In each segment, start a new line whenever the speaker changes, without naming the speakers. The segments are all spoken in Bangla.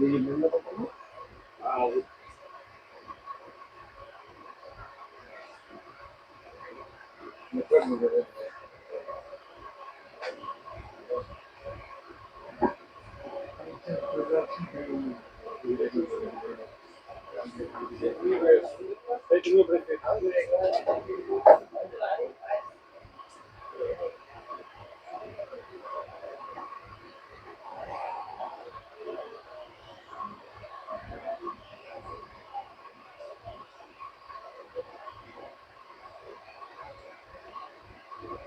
Ele manda pra comer. Não pode mudar, né? Continua.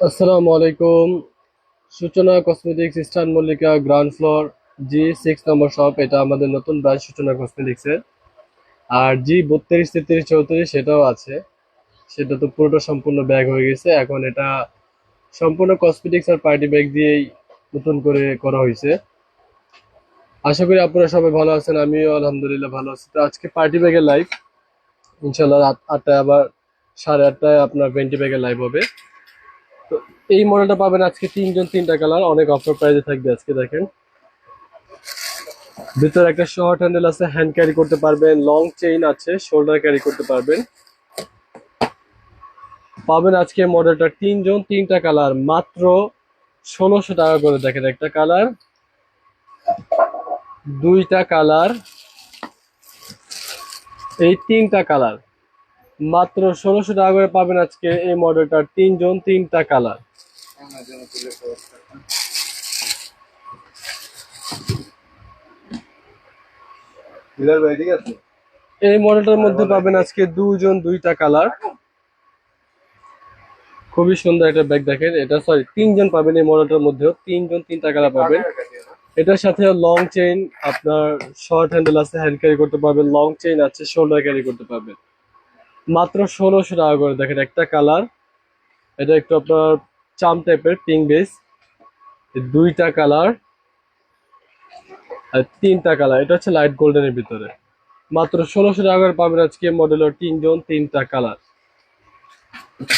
আসসালামু আলাইকুম। Suchona cosmetics Eastern Mallika ground floor G six number shop এটা আমাদের নতুন ব্রাঞ্চ সূচনা কসমেটিক্সের আর জি বত্রিশ, তেত্রিশ, চৌত্রিশ, সেটাও আছে। সেটা তো পুরোটা সম্পূর্ণ ব্যাগ হয়ে গেছে। এখন এটা সম্পূর্ণ কসমেটিক্স আর পার্টি ব্যাগ দিয়েই নতুন করে করা হয়েছে। আশা করি আপনারা সবাই ভালো আছেন, আমিও আলহামদুলিল্লাহ ভালো আছি। তো আজকে পার্টি ব্যাগের লাইভ ইনশাল্লাহ আটটায় আবার সাড়ে আটটায় আপনার ভেন্টি ব্যাগের লাইভ হবে। তো এই মডেলটা পাবেন আজকে তিনজন, তিনটা কালার। অনেক অফার প্রাইসে থাকবে আজকে, দেখেন। ভিতরে একটা শর্ট হ্যান্ডেল আছে হ্যান্ড ক্যারি করতে পারবেন লং চেইন আছে শোল্ডার ক্যারি করতে পারবেন। পাবেন আজকে মডেলটা তিনজন, তিনটা কালার। মাত্র ষোলোশো টাকা করে দেখেন একটা কালার। দুইটা কালার। এই তিনটা কালার। মাত্র ষোলোশো টাকা করে পাবেন আজকে এই মডেলটার তিনজন তিনটা কালার। এই মডেলটার মধ্যে পাবেন আজকে দুজন দুইটা কালার। খুবই সুন্দর একটা ব্যাগ দেখেন। এটা সরি তিনজন পাবেন এই মডেলটার মধ্যেও। তিনজন তিনটা কালার পাবেন। এটার সাথে লং চেইন আপনার শর্ট হ্যান্ডেল আছে হ্যান্ড ক্যারি করতে পারবেন। লং চেইন আছে শোল্ডার ক্যারি করতে পারবেন। মাত্র ষোলোশো টাকা করে। দেখেন একটা কালার। এটা একটু আপনার চাম টাইপের পিঙ্ক বেস দুইটা কালার। আর তিনটা কালার। এটা হচ্ছে লাইট গোল্ডেনের ভিতরে। মাত্র ষোলোশো টাকা করে পাবেন আজকে মডেলের তিনজন, তিনটা কালার।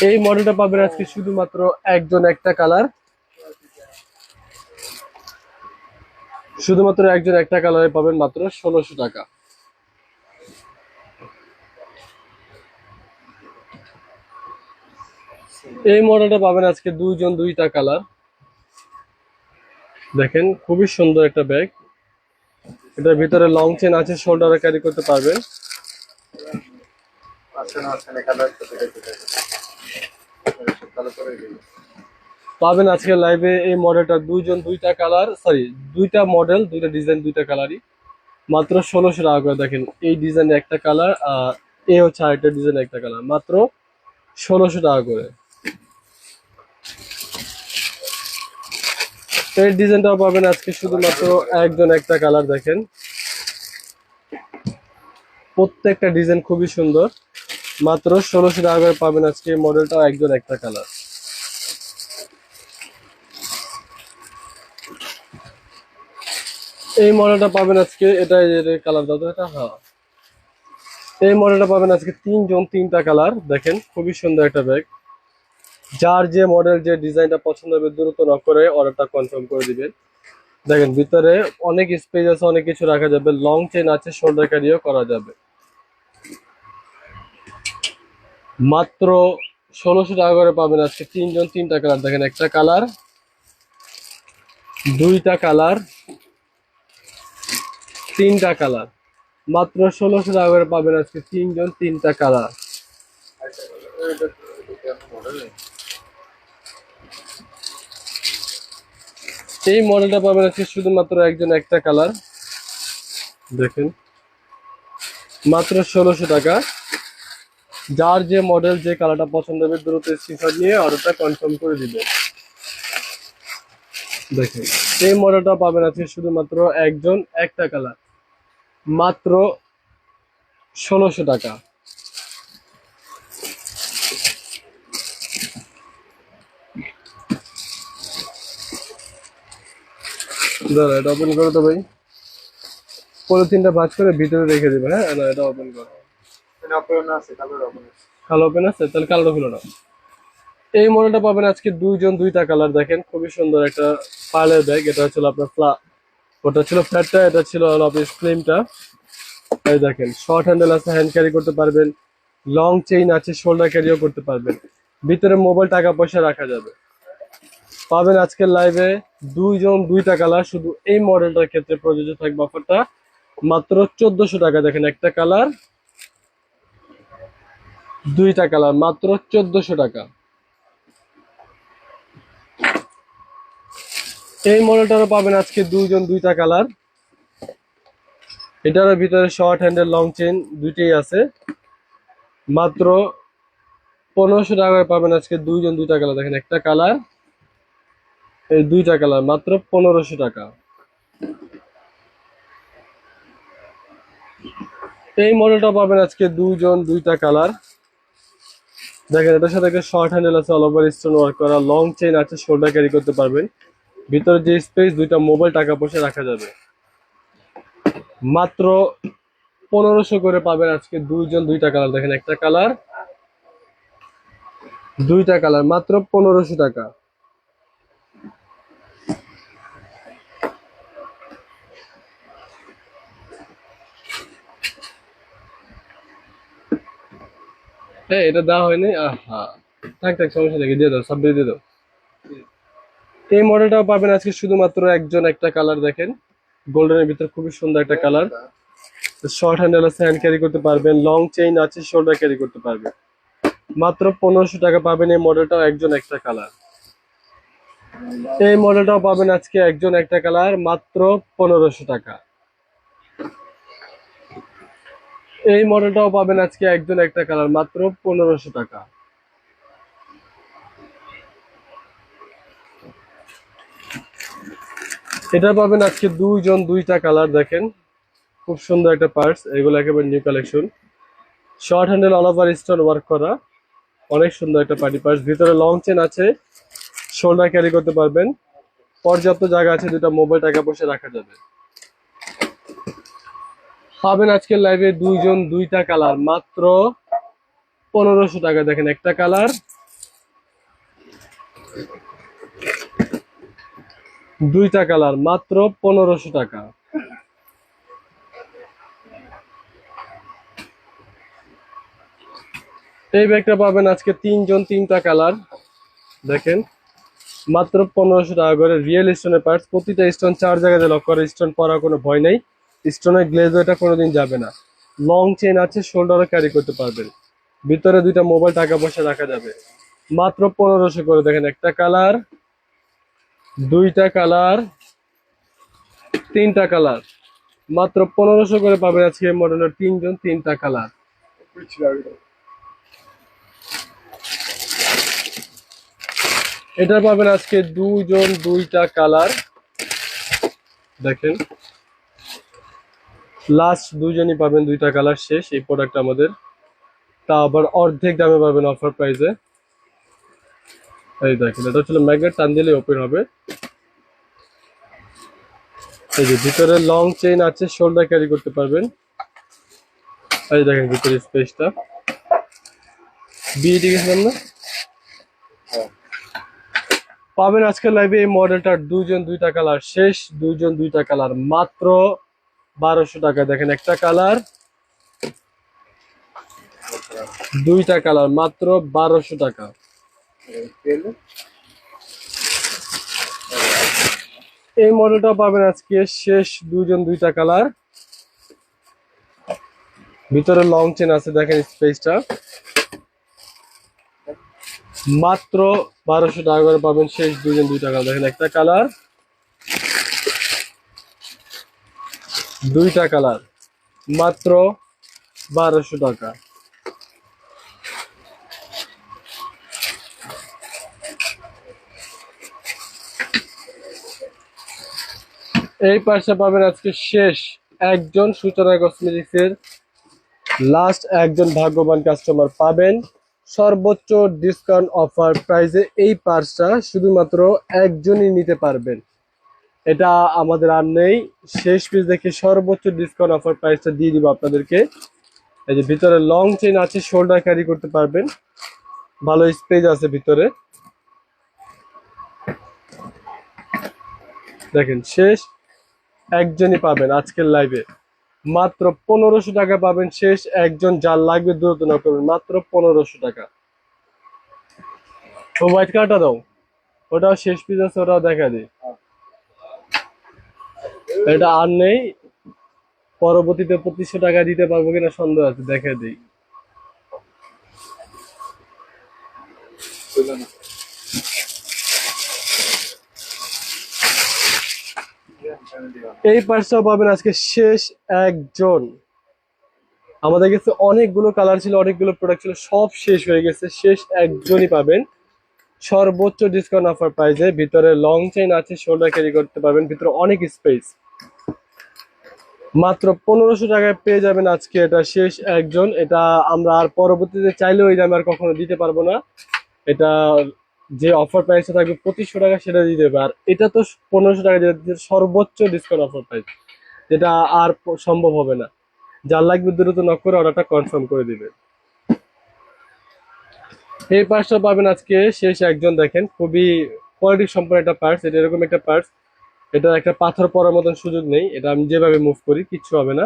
এই মডেলটা পাবেন আজকে শুধুমাত্র একজন, একটা কালার। শুধুমাত্র একজন, একটা কালারে পাবেন মাত্র ষোলোশো টাকা। এই মডেলটা পাবেন আজকে দুইজন, দুইটা কালার। দেখেন, খুবই সুন্দর একটা ব্যাগ। এটার ভিতরে লং চেন আছে শোল্ডারে ক্যারি করতে পারবেন। পাবেন আজকে লাইভে এই মডেলটা দুইজন, দুইটা কালার। সরি দুইটা মডেল দুইটা ডিজাইন দুইটা কালারই মাত্র ষোলোশো টাকা করে দেখেন, এই ডিজাইন একটা কালার, আর এ হচ্ছে আরেকটা ডিজাইন একটা কালার। মাত্র ষোলোশো টাকা করে। এই ডিজাইনটাও পাবেন আজকে শুধুমাত্র একজন একটা কালার দেখেন। প্রত্যেকটা ডিজাইন খুবই সুন্দর। মাত্র ষোলোশো টাকা করে পাবেন আজকে এই মডেলটাও একজন একটা কালার। এই মডেলটা পাবেন আজকে, এটা কালার তো, এটা হ্যাঁ। এই মডেলটা পাবেন আজকে তিনজন তিনটা কালার, দেখেন, খুবই সুন্দর একটা ব্যাগ। যার যে মডেল যে ডিজাইনটা পছন্দ হবে, দ্রুত নক করে অর্ডারটা কনফার্ম করে দিবেন। দেখেন, ভিতরে অনেক স্পেস আছে, অনেক কিছু রাখা যাবে। লং চেন আছে শোল্ডার ক্যারিও করা যাবে। মাত্র ষোলোশো টাকা করে পাবেন আজকে তিনজন, তিনটা কালার দেখেন, একটা কালার দুইটা কালার তিনটা কালার মাত্র ষোলোশো টাকা করে পাবেন আজকে তিনজন, তিনটা কালার এই মডেলটা পাবেন আজকে শুধুমাত্র একজন একটা কালার। দেখেন। মাত্র ষোলোশো টাকা। যার যে মডেল, যে কালারটা পছন্দ হবে, দ্রুত স্ক্রিনশট নিয়ে অর্ডারটা কনফার্ম করে দিবে। দেখেন। এই মডেলটা পাবেন আজকে শুধুমাত্র একজন একটা কালার। মাত্র ষোলোশো টাকা। দাঁড়া এটা ওপেন করো তো ভাই। পলিথিনটা ভাজ করে ভিতরে রেখে দেবে হ্যাঁ? না এটা ওপেন করো।
আপনার আপনার
কালো ওপেন আছে? তাহলে কালোটা খুলো না এই মডেলটা পাবেন আজকে দুইজন দুইটা কালার দেখেন। খুবই সুন্দর একটা পার্লের ব্যাগ। এটা হচ্ছে আপনার ফ্লা ওটা ছিল ফ্ল্যাটটা এটা ছিল অফিস ফ্লেমটা এই দেখেন শর্ট হ্যান্ডেল আছে হ্যান্ড ক্যারি করতে পারবেন। লং চেইন আছে শোল্ডার ক্যারিও করতে পারবেন। ভিতরে মোবাইল টাকা পয়সা রাখা যাবে। পাবেন আজকের লাইভে দুইজন দুইটা কালার শুধু এই মডেলটার ক্ষেত্রে প্রযোজ্য থাকবে অফারটা মাত্র চোদ্দশো টাকা, দেখেন একটা কালার দুইটা কালার মাত্র চোদ্দশো টাকা। এই মডেলটারও পাবেন আজকে দুইজন দুইটা কালার এটারও ভিতরে শর্ট হ্যান্ডেল লং চেন দুইটাই আছে। মাত্র পনেরোশো টাকায় পাবেন আজকে দুইজন দুইটা কালার দেখেন একটা কালার এই দুইটা কালার, মাত্র পনেরোশো টাকা। এই মডেলটা পাবেন আজকে দুইজন, দুইটা কালার। দেখেন, এটার সাথে শর্ট হ্যান্ডেল আছে অল ওভার স্টোন ওয়ার্ক করা লং চেইন আছে শোল্ডার ক্যারি করতে পারবেন। ভিতরে যে স্পেস দুইটা মোবাইল টাকা পয়সা রাখা যাবে। মাত্র পনেরোশো করে পাবেন আজকে দুইজন, দুইটা কালার। দেখেন, একটা কালার, দুইটা কালার, মাত্র পনেরোশো টাকা। হ্যাঁ এটা দেওয়া হয়নি। আহা। থাক থাক, সমস্যা নেই, দিয়ে দাও, সব দিয়ে দাও। এই মডেলটাও পাবেন আজকে শুধুমাত্র একজন একটা কালার দেখেন। গোল্ডেনের ভিতর খুবই সুন্দর একটা কালার শর্ট হ্যান্ডেল আছে হ্যান্ড ক্যারি করতে পারবেন। লং চেইন আছে শোল্ডার ক্যারি করতে পারবেন। মাত্র পনেরোশো টাকা পাবেন এই মডেলটাও একজন একটা কালার এই মডেলটাও পাবেন আজকে একজন একটা কালার মাত্র পনেরোশো টাকা। এই মডেলটাও পাবেন আজকে একজন একটা কালার, মাত্র পনেরোশো টাকা। এটা পাবেন আজকে দুইজন, দুইটা কালার দেখেন। খুব সুন্দর একটা পার্টস এগুলো একেবারে new collection short handle all over stone work করা। অনেক সুন্দর একটা পার্টি পার্টস ভিতরে লং চেন আছে শোল্ডার ক্যারি করতে পারবেন। পর্যাপ্ত জায়গা আছে দুটা মোবাইল টাকা পয়সা রাখা যাবে। পাবেন আজকের লাইভে দুইজন দুইটা কালার মাত্র পনেরোশো টাকা। দেখেন একটা কালার দুইটা কালার মাত্র পনেরোশো টাকা। এই ব্যাগটা পাবেন আজকে তিনজন তিনটা কালার দেখেন, মাত্র পনেরোশো টাকা করে রিয়েল স্টোনের পার্টস প্রতিটা স্টোন চার জায়গায় লক করে স্টোন পরার কোনো ভয় নেই। স্টোনের গ্লেজ এটা কোনোদিন যাবে না। লং চেন আছে শোল্ডারও ক্যারি করতে পারবেন। ভিতরে দুইটা মোবাইল টাকা পয়সা রাখা যাবে। মাত্র পনেরোশো করে দেখেন, একটা কালার দুইটা কালার তিনটা কালার মাত্র পনেরোশো করে পাবেন আজকে মডেলের তিনজন, তিনটা কালার এটা পাবেন আজকে দুজন দুইটা কালার দেখেন। লাস্ট দুজনই পাবেন, দুইটা কালার শেষ। এই প্রোডাক্ট আমাদের। তা আবার অর্ধেক দামে পাবেন অফার প্রাইসে এই দেখেন, এটা হচ্ছে ম্যাগনেট টান দিলে ওপেন হবে। এই যে ভিতরে লং চেইন আছে শোল্ডার ক্যারি করতে পারবেন। এই দেখেন ভিতরে স্পেসটা বিয়ে গেছিলাম না? পাবেন আজকের লাইভে এই মডেলটার দুইজন দুইটা কালার শেষ, দুইজন দুইটা কালার মাত্র বারোশো টাকা। দেখেন একটা কালার, দুইটা কালার, মাত্র বারোশো টাকা। এই মডেলটা পাবেন আজকে শেষ দুইজন, দুইটা কালার। ভিতরে লং চেন আছে, দেখেন স্পেসটা মাত্র বারোশো টাকা করে পাবেন শেষ দুইজন, দুইটা কালার। দেখেন একটা কালার। দুইটা কালার, মাত্র বারোশো টাকা। এই পাশে পাবেন আজকে শেষ একজন সূচনা কসমেটিক্স এর লাস্ট একজন ভাগ্যবান কাস্টমার পাবেন। সর্বোচ্চ ডিসকাউন্ট অফার প্রাইসে এই পার্সটা শুধুমাত্র একজনই নিতে পারবেন। এটা আমাদের আর নেই। শেষ পিস দেখে সর্বোচ্চ ডিসকাউন্ট অফার প্রাইসটা দিয়ে দিব আপনাদেরকে। এই যে ভিতরে লং চেন আছে শোল্ডার ক্যারি করতে পারবেন। ভালো স্পেস আছে ভিতরে। দেখেন, শেষ একজনই পাবেন আজকের লাইভে মাত্র পনেরোশো টাকা পাবেন শেষ একজন, যার লাগবে দ্রুত না করবেন। মাত্র পনেরোশো টাকা। ও হোয়াইট কার্ডটা দাও। ওটাও শেষ পিস আছে, ওটাও দেখা দিই এটা আর নেই। পরবর্তীতে পঁচিশশো টাকা দিতে পারব কিনা সন্দেহ আছে দেখা দিই। এই পার্সটাও পাবেন আজকে শেষ একজন। আমাদের কাছে অনেকগুলো কালার ছিল, অনেকগুলো প্রোডাক্ট ছিল, সব শেষ হয়ে গেছে, শেষ একজনই পাবেন। সর্বোচ্চ ডিসকাউন্ট অফার প্রাইজে ভিতরে লং চেইন আছে শোল্ডার ক্যারি করতে পারবেন, ভিতরে অনেক স্পেস মাত্র পনেরোশো টাকায় পেয়ে যাবেন আজকে এটা শেষ একজন। এটা আমরা আর পরবর্তীতে চাইলেও এই দামে আর কখনো দিতে পারব না। এটা যে অফার প্রাইসে থাকবে পঁচিশশো টাকা সেটা দিতে হবে আর এটা তো পনেরোশো টাকা যেটা সর্বোচ্চ ডিসকাউন্ট অফার প্রাইস যেটা আর সম্ভব হবে না। যার লাগবে দ্রুত নক করে অর্ডারটা কনফার্ম করে দিবে। এই পার্সটা পাবেন আজকে শেষ একজন দেখেন। খুবই কোয়ালিটি সম্পন্ন একটা পার্স এটা এরকম একটা পার্স এটা একটা পাথর পরার মতন সুযোগ নেই। এটা আমি যেভাবে মুভ করি, কিচ্ছু হবে না।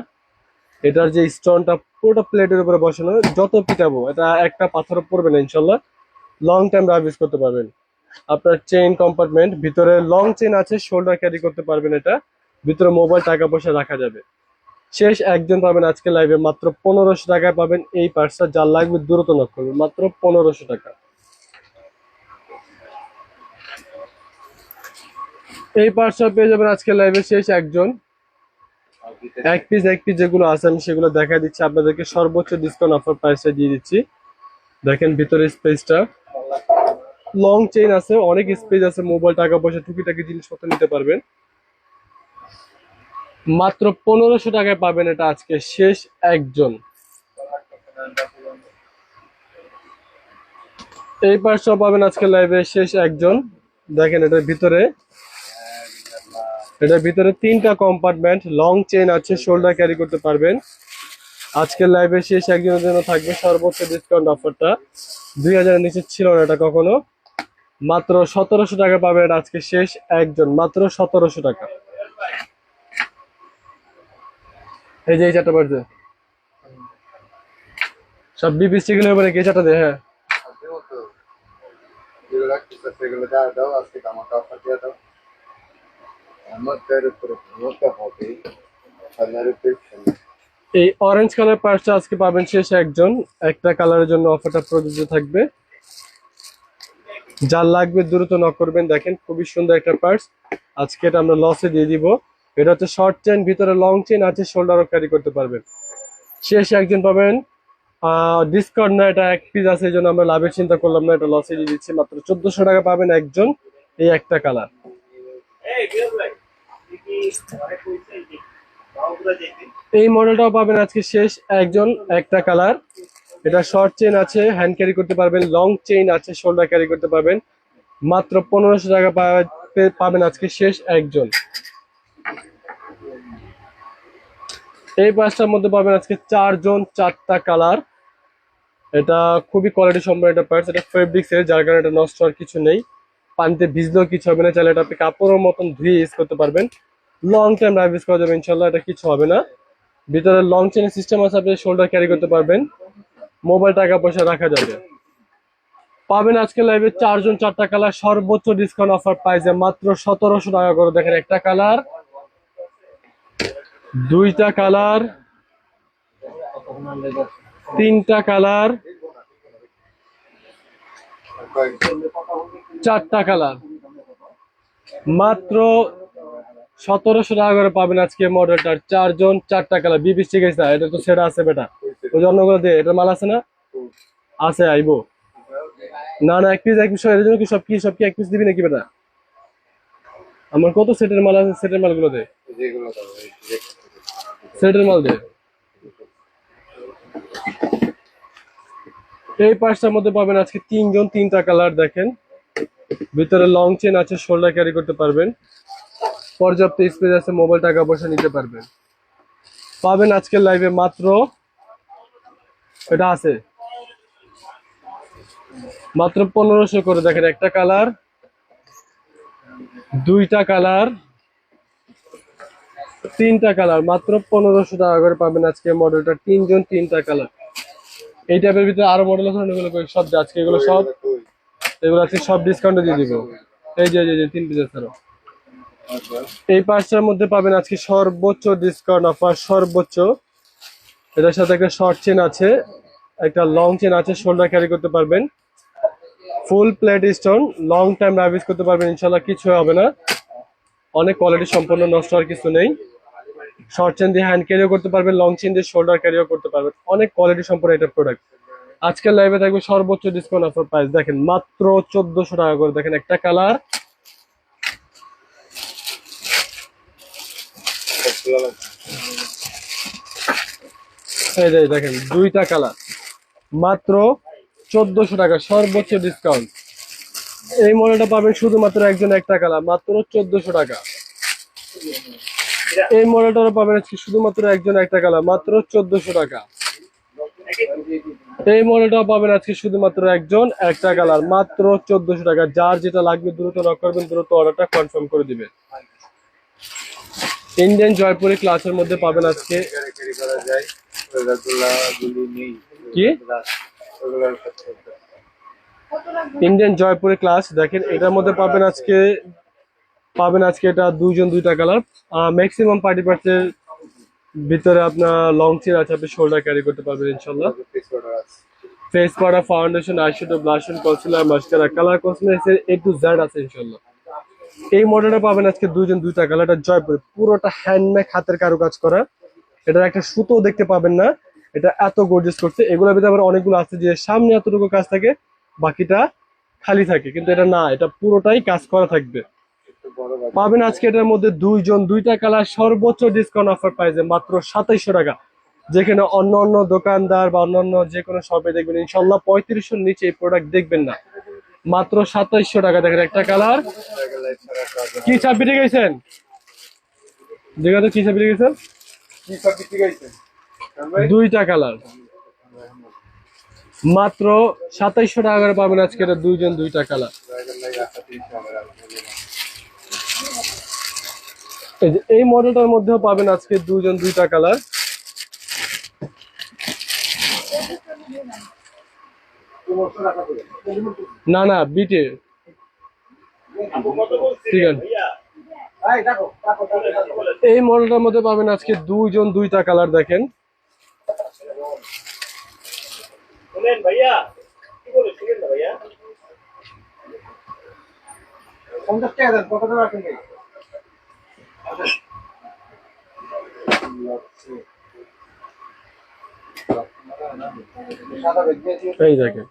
এটার যে স্টোনটা পুরোটা প্লেটের উপরে বসানো, যত পিটাবো, এটা একটা পাথর পড়বে না ইনশাল্লাহ লং টাইম রাইভ ইউজ করতে পারবেন। আপনার চেইন কম্পার্টমেন্ট ভিতরে লং চেইন আছে শোল্ডার ক্যারি করতে পারবেন এটা। ভিতরে মোবাইল টাকা পয়সা রাখা যাবে। শেষ একজন পাবেন আজকে লাইভে মাত্র পনেরোশো টাকায় পাবেন এই পার্সটা যার লাগবে দ্রুত নক মাত্র পনেরোশো টাকা। এই পার্সটা পেয়ে যাবেন আজকে লাইভে শেষ একজন। এক পিস এক পিস যেগুলো আছে, আমি সেগুলো দেখা দিচ্ছি। আপনাদেরকে সর্বোচ্চ ডিসকাউন্ট অফার প্রাইসে দিয়ে দিচ্ছি। দেখেন ভিতরে স্পেসটা লং চেইন আছে, অনেক স্পেস আছে মোবাইল টাকা পয়সা টুকিটাকি জিনিসপত্র নিতে পারবেন। মাত্র পনেরোশো টাকায় পাবেন এটা আজকে শেষ একজন। এই পার্সটা পাবেন আজকে লাইভে শেষ একজন। দেখেন এটার ভিতরে। এটার ভিতরে তিনটা কম্পার্টমেন্ট লং চেন আছে শোল্ডার ক্যারি করতে পারবেন। আজকের লাইভে শেষ একজনের জন্য থাকবে সর্বোচ্চ ডিসকাউন্ট অফারটা দুই হাজারের নিচে ছিল না এটা কখনো। মাত্র সতেরোশো টাকা পাবেন এটা আজকে শেষ একজন, মাত্র সতেরোশো টাকা। এই যে এই চারটা বাড়ছে সব বিপি স্টিকের উপরে কে চারটা দে? হ্যাঁ। এই অরেঞ্জ কালার পার্সটা আজকে পাবেন শেষ একজন। একটা কালারের জন্য অফারটা প্রযোজ্য থাকবে। যার লাগবে দ্রুত নক করবেন। দেখেন, খুবই সুন্দর একটা পার্স আজকে এটা আমরা লসে দিয়ে দিব। এটা হচ্ছে শর্ট চেন ভিতরে লং চেন আছে শোল্ডারও ক্যারি করতে পারবেন। শেষ একজন পাবেন। ডিসকাউন্ট না, এটা এক পিস আছে, এই জন্য আমরা লাভের চিন্তা করলাম না, এটা লসে দিয়ে দিচ্ছি। মাত্র চোদ্দশো টাকা পাবেন একজন এই একটা কালার এই মডেলটাও পাবেন আজকে শেষ, একজন, একটা কালার এটা শর্ট চেইন আছে হ্যান্ড ক্যারি করতে পারবেন লং চেইন আছে শোল্ডার ক্যারি করতে পারবেন। মাত্র পনেরোশো টাকা পাবেন আজকে শেষ একজন। এই পাঁচটার মধ্যে পাবেন আজকে চারজন, চারটা কালার এটা খুবই কোয়ালিটি সম্পন্ন একটা পার্স এটা ফেব্রিক্স এর, যার কারণে এটা নষ্ট হওয়ার কিছু নেই। পানিতে ভিজলেও কিছু হবে না, চাইলে এটা আপনি কাপড়ের মতন ধুয়ে ইউজ করতে পারবেন। লং টাইম ড্রাইভ ইউজ করা যাবে ইনশাল্লাহ এটা কিছু হবে না। ভিতরে লং চেনের সিস্টেম আছে, আপনি শোল্ডার ক্যারি করতে পারবেন। মোবাইল টাকা পয়সা রাখা যাবে। পাবেন আজকে লাইভে চারজন, চারটা কালার সর্বোচ্চ ডিসকাউন্ট অফার পাই পাইছে মাত্র সতেরোশো টাকা করে। দেখেন একটা কালার দুইটা কালার তিনটা কালার চারটা কালার মাত্র সতেরোশো টাকা করে পাবেন আজকে মডেলটার চারজন চারটা কালার। বিবি ঠিক আছে এটা তো সেটা আছে বেটা। ওই জন্য করে দে এটা মাল আছে না? আছে আইবো। না না এক পিস এক পিস এর জন্য কি সব কি সব কি এক পিস দিবি নাকি বেটা? আমার কত সেটের মাল আছে সেটের মালগুলো দে। সেটের মাল দে। এই পার্সটার মধ্যে পাবেন আজকে তিনজন তিনটা কালার দেখেন। ভিতরে লং চেন আছে শোল্ডার ক্যারি করতে পারবেন। পর্যাপ্ত স্পেস আছে মোবাইল টাকা পয়সা নিতে পারবেন। পাবেন আজকের লাইভে মাত্র, এটা আছে, মাত্র পনেরোশো করে। দেখেন একটা কালার দুইটা কালার তিনটা কালার মাত্র পনেরোশো টাকা করে পাবেন আজকে মডেলটা তিনজন তিনটা কালার এই টাইপের ভিতরে আরও মডেল আছে এগুলো সব আজকে এগুলো সব, এগুলো আজকে সব ডিসকাউন্টে দিয়ে দিব। এই যে তিন পিস।
আচ্ছা
এই পাঁচটার মধ্যে পাবেন আজকে সর্বোচ্চ ডিসকাউন্ট অফার সর্বোচ্চ। এটার সাথে একটা শর্ট চেন আছে, একটা লং চেন আছে শোল্ডার ক্যারি করতে পারবেন। Full plate stone long time রাইভিস করতে পারবেন ইনশাল্লাহ কিছু হবে না। অনেক কোয়ালিটি সম্পন্ন, নষ্ট হওয়ার কিছু নেই। শর্ট চেন দিয়ে হ্যান্ড ক্যারিও করতে পারবেন লং চেন দিয়ে শোল্ডার ক্যারিও করতে পারবেন। অনেক কোয়ালিটি সম্পন্ন এটা প্রোডাক্ট আজকের লাইভে থাকবে সর্বোচ্চ ডিসকাউন্ট অফার প্রাইস দেখেন, মাত্র চোদ্দশো টাকা করে। দেখেন একটা কালার
সবগুলো লাগবে
এই দেখেন, দুইটা কালার মাত্র চোদ্দশো টাকা, সর্বোচ্চ ডিসকাউন্ট এই মডেলটা পাবেন শুধুমাত্র একজন একটা কালার মাত্র চোদ্দশো টাকা। এই মডেলটা পাবেন শুধুমাত্র একজন একটা কালার মাত্র চোদ্দশো টাকা। এই মডেলটা পাবেন আজকে শুধুমাত্র একজন একটা কালার মাত্র চোদ্দশো টাকা। যার যেটা লাগবে দ্রুত নক করবেন, দ্রুত অর্ডারটা কনফার্ম করে দিবেন ইন্ডিয়ান জয়পুরি ক্লাসের মধ্যে পাবেন আজকে? ইন্ডিয়ান জয়পুরি ক্লাস দেখেন, এটার মধ্যে পাবেন আজকে পাবেন আজকে এটা দুইজন দুইটা কালার ম্যাক্সিমাম পার্টি পার্টসের ভিতরে আপনার লং চেন আছে, আপনি শোল্ডার ক্যারি করতে পারবেন ইনশাল্লাহ face powder foundation eyeshadow blush-on concealer mascara colour কসমেটিক্সের A to Z আছে ইনশাল্লাহ এই মডেলটা পাবেন আজকে দুইজন, দুইটা কালার এটা জয়পুরি। পুরোটা হ্যান্ডমেড হাতের কারুকাজ করা। এটার একটা সুতো দেখতে পাবেন না। এটা এত গর্জিয়াস করছে। এগুলোর ভিতরে আবার অনেকগুলো আছে যে সামনে এতটুকু কাজ থাকে, বাকিটা খালি থাকে। কিন্তু এটা না, এটা পুরোটাই কাজ করা থাকবে। পাবেন আজকে এটার মধ্যে দুইজন, দুইটা কালার সর্বোচ্চ ডিসকাউন্ট অফার পাইছে মাত্র সাতাইশশো টাকা। যেখানে অন্য অন্য দোকানদার বা অন্যান্য যে কোনো শপে দেখবেন, ইনশাল্লাহ পঁয়ত্রিশশোর নিচে এই প্রোডাক্ট দেখবেন না। মাত্র সাতাইশশো টাকা। দেখেন একটা কালার। কি চাপ পিঠে গেছেন যেখানে কি চাপ পিঠে গেছেন দুইটা কালার। মাত্র সাতাইশশো টাকা করে পাবেন আজকে এটা দুইজন দুইটা কালার। এই মডেলটার মধ্যেও পাবেন আজকে দুজন দুইটা কালার। না না বিটে ঠিক আছে। এই মডেলটার মধ্যে পাবেন আজকে দুইজন দুইটা কালার দেখেন। এই দেখেন।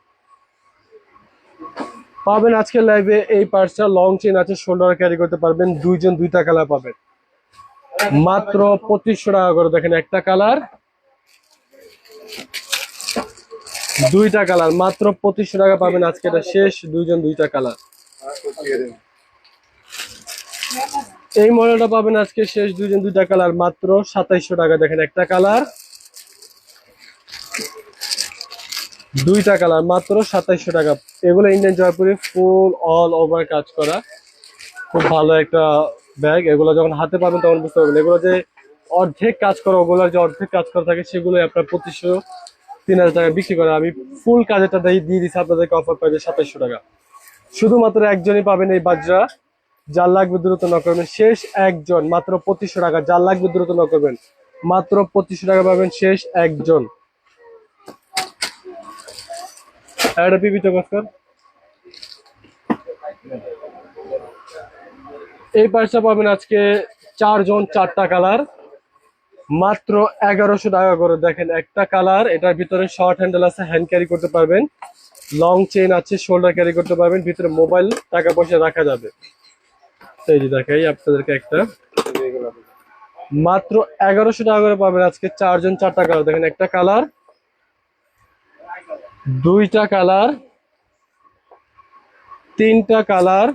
পাবেন আজকে লাইভে এই পার্সটা লং চেন আছে শোল্ডার ক্যারি করতে পারবেন, দুইজন দুইটা কালার পাবেন। মাত্র পঁচিশশো টাকা করে দেখেন একটা কালার দুইটা কালার মাত্র পঁচিশশো টাকা পাবেন আজকে এটা শেষ, দুইজন দুইটা কালার এই মডেলটা পাবেন আজকে শেষ, দুইজন দুইটা কালার মাত্র সাতাইশশো টাকা দেখেন একটা কালার দুইটা কালার, মাত্র সাতাইশশো টাকা। এগুলো ইন্ডিয়ান জয়পুরে ফুল অল ওভার কাজ করা। খুব ভালো একটা ব্যাগ এগুলো যখন হাতে পাবেন তখন বুঝতে পারবেন। এগুলো যে অর্ধেক কাজ করা, ওগুলোর যে অর্ধেক কাজ করা থাকে সেগুলো আপনার পঁচিশশো, তিন হাজার টাকা বিক্রি করে। আমি ফুল কাজেরটা দিয়ে দিচ্ছি আপনাদেরকে অফার পাইছে সাতাইশশো টাকা। শুধুমাত্র একজনই পাবেন এই বাজরা। যার লাগবে দ্রুত ন করবেন। শেষ একজন, মাত্র পঁচিশশো টাকা। যার লাগবে দ্রুত ন করবেন, মাত্র পঁচিশশো টাকা পাবেন শেষ একজন। একটা পিপিটা কস্কর এই পার্সটা পাবেন আজকে চারজন চারটা কালার। মাত্র এগারোশো টাকা করে দেখেন একটা কালার, এটার ভিতরে শর্ট হ্যান্ডেল আছে হ্যান্ড ক্যারি করতে পারবেন। লং চেন আছে শোল্ডার ক্যারি করতে পারবেন, ভিতরে মোবাইল টাকা পয়সা রাখা যাবে। এই যে দেখাই আপনাদেরকে একটা। মাত্র এগারোশো টাকা করে পাবেন আজকে চারজন চারটা কালার। দেখেন একটা কালার দুইটা কালার, তিনটা কালার,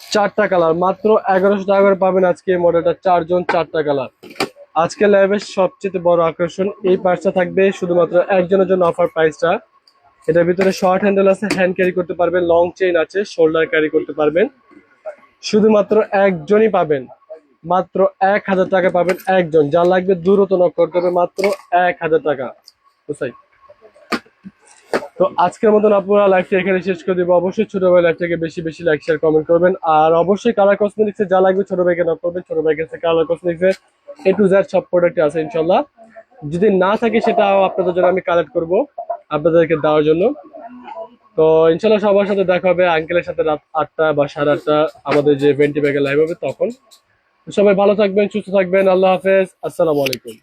চারটা কালার। মাত্র এগারোশো টাকা করে পাবেন আজকে এই মডেলটা, চারজন, চারটা কালার। আজকে লাইভের সবচেয়ে বড় আকর্ষণ এই পার্সটা থাকবে, শুধুমাত্র একজনের জন্য অফার প্রাইসটা এটার ভিতরে শর্ট হ্যান্ডেল আছে হ্যান্ড ক্যারি করতে পারবেন লং চেইন আছে শোল্ডার ক্যারি করতে পারবেন। শুধুমাত্র একজনই পাবেন, মাত্র এক হাজার টাকা পাবেন একজন। যা লাগবে দূরত নক করতে হবে, মাত্র এক হাজার টাকা। বুঝাই তো আজকের মতন আপনারা লাইভটা এখানে শেষ করে দেবো। অবশ্যই ছোট ভাই লাইভটাকে বেশি বেশি লাইক শেয়ার কমেন্ট করবেন। আর অবশ্যই কালার কসমেটিক্সে যা লাগবে ছোট ভাইকে নক করবেন। ছোট ভাইয়ের কাছে কালার কসমেটিক্সের এ টু জেড সব প্রোডাক্ট আছে ইনশাল্লাহ যদি না থাকে সেটা আপনাদের জন্য আমি কালেক্ট করব আপনাদেরকে দেওয়ার জন্য। তো ইনশাল্লাহ সবার সাথে দেখা হবে আঙ্কেলের সাথে রাত আটটা বা সাড়ে আটটা আমাদের যে ভেন্টি ব্যাগে লাইভ হবে তখন। সবাই ভালো থাকবেন, সুস্থ থাকবেন। আল্লাহ হাফেজ। আসসালামু আলাইকুম।